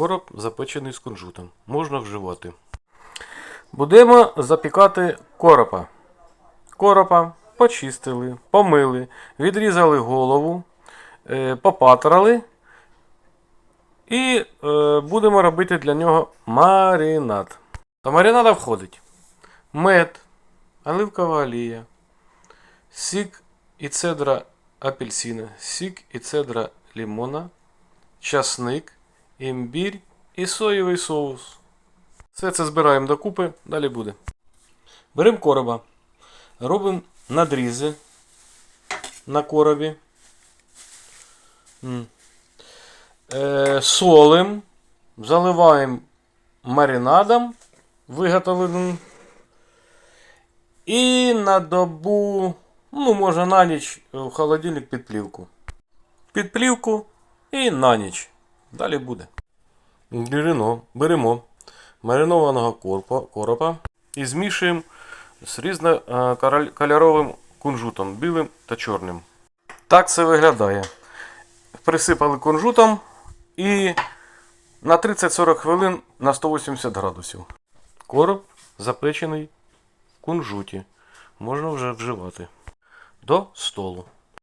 Короб запечений з кунжутом. Можна вживати. Будемо запікати коропа. Коропа почистили, помили, відрізали голову, е, попатрали. І е, будемо робити для нього маринад. До маринада входить мед, оливкова олія, сік і цедра апельсина, сік і цедра лимона, часник, імбір і соєвий соус. Все це збираємо докупи, далі буде. Беремо короба, робимо надрізи на коробі. Е, солим, заливаємо маринадом виготовленим. І на добу, ну, може на ніч в холодильник під плівку. Під плівку і на ніч. Далі буде. Беремо, беремо маринованого корпа, коропа і змішуємо з різнокольоровим кунжутом, білим та чорним. Так це виглядає. Присипали кунжутом і на 30-40 хвилин на 180 градусів. Короб запечений в кунжуті. Можна вже вживати. До столу.